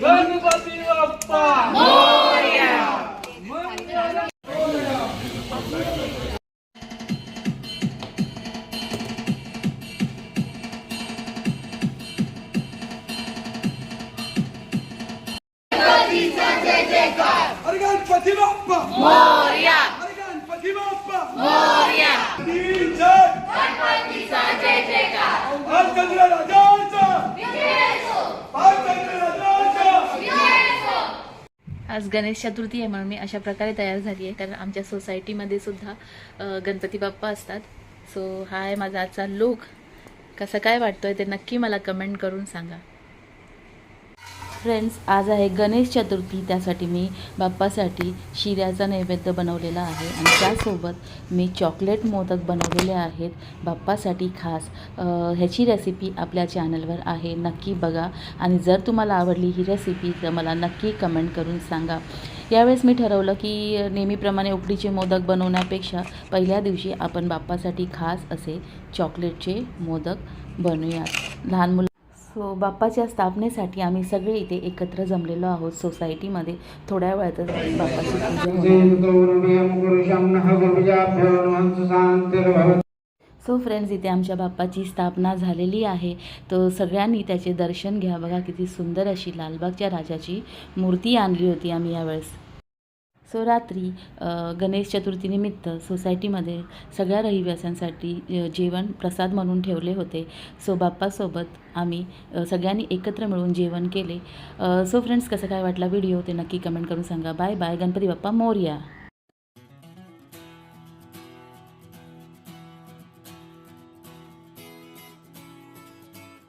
गणपती बाप्पा! अरे गणपती बाप्पा अरे गणपती बाप्पा तीन जय राजचंद्र राजाचा राजचंद्र राजाचा आज गणेश चतुर्थी आहे म्हणून मी अशा प्रकारे तयार झाली आहे. कारण आमच्या सोसायटीमध्ये सुद्धा गणपती बाप्पा असतात. सो हा आहे माझा आजचा लुक. कसं काय वाटतोय ते नक्की मला कमेंट करून सांगा. फ्रेंड्स आज आहे गणेश चतुर्थी. त्यासाठी मी बाप्पासाठी शिऱ्याचा नैवेद्य बनवलेला आहे आणि त्यासोबत मी चॉकलेट मोदक बनवलेले आहेत बाप्पासाठी खास. ह्याची रेसिपी आपल्या चॅनलवर आहे. नक्की बघा. आणि जर तुम्हाला आवडली ही रेसिपी तर मला नक्की कमेंट करून सांगा. यावेळेस मी ठरवलं की नेहमीप्रमाणे उकडीचे मोदक बनवण्यापेक्षा पहिल्या दिवशी आपण बाप्पासाठी खास असे चॉकलेटचे मोदक बनवूयात लहान मुलं सो बाप्पाच्या स्थापनेसाठी आम्ही सगळे इथे एकत्र जमलेलो आहोत सोसायटीमध्ये. थोड्या वेळातच बाप्पाची पूजा सो फ्रेंड्स इथे आमच्या बाप्पाची स्थापना झालेली आहे. तर सगळ्यांनी त्याचे दर्शन घ्या. बघा किती सुंदर अशी लालबागच्या राजाची मूर्ती आणली होती आम्ही यावेळेस. सो रात्री गणेश चतुर्थीनिमित्त सोसायटीमध्ये सगळ्या रहिवाशांसाठी जेवण प्रसाद म्हणून ठेवले होते. सो बाप्पासोबत आम्ही सगळ्यांनी एकत्र मिळून जेवण केले. सो फ्रेंड्स कसं काय वाटला व्हिडिओ? ते नक्की कमेंट करून सांगा. Bye bye. गणपती बाप्पा मोर्या.